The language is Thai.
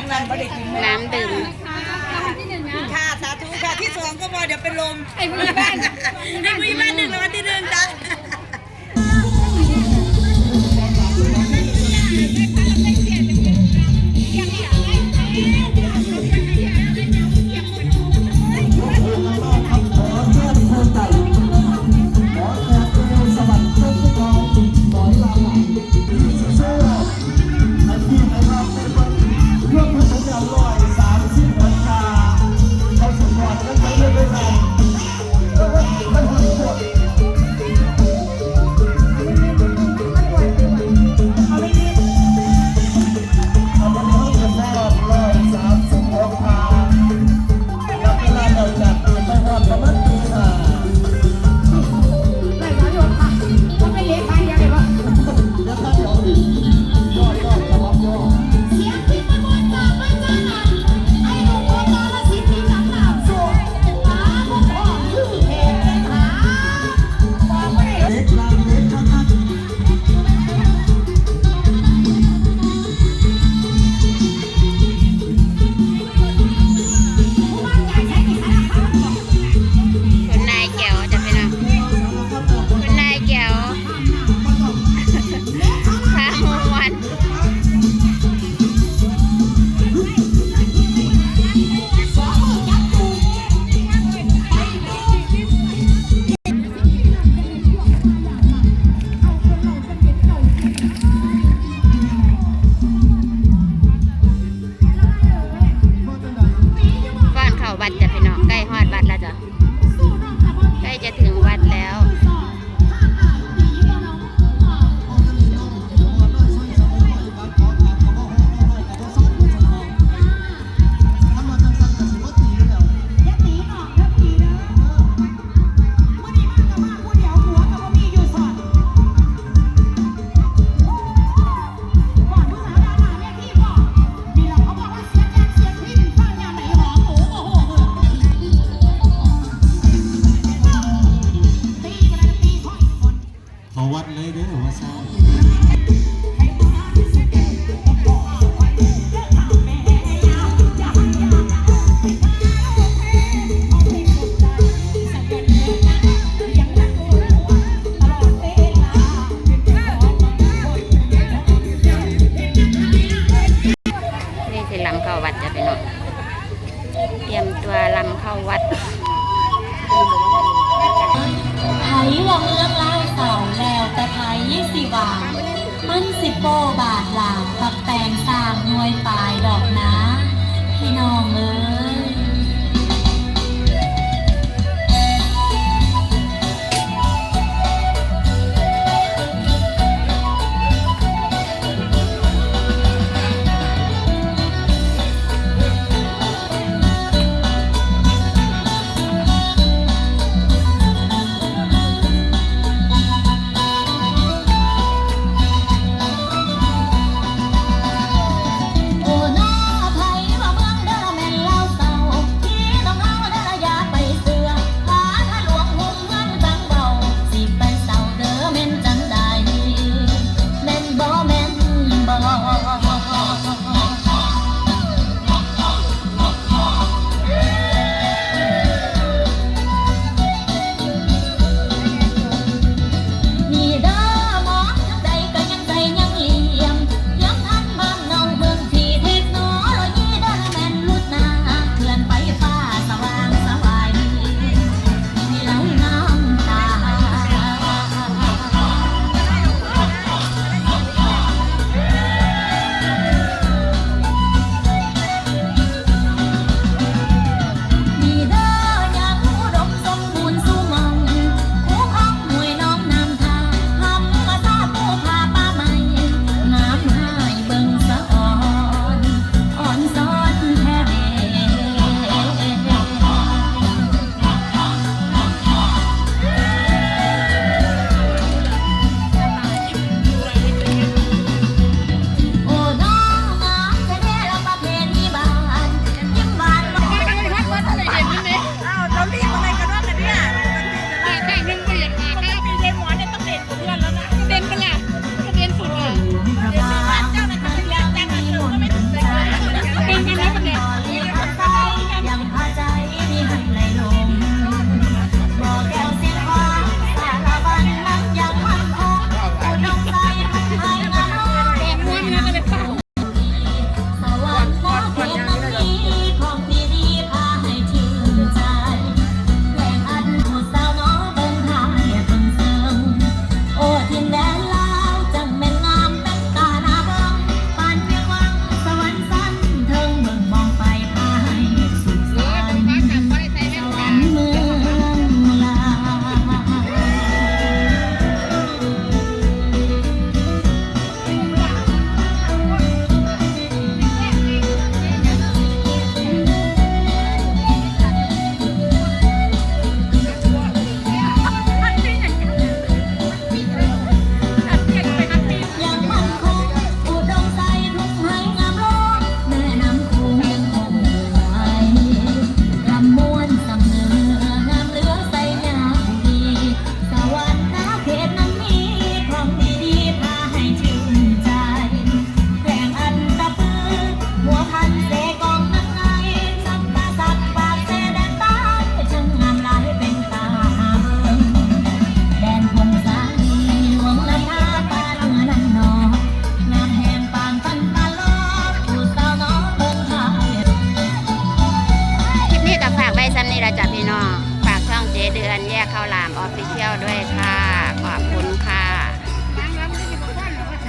างนั้นไม่ด้กินน้ำดื่มค่ะสาธุค่ะที่สองก็พอเดี๋ยวเป็นลมไอ้ผู้ใบ้านไอ้ผู้ใบ้านหนึ่งรางวัลที่หนึ่งจ้ะ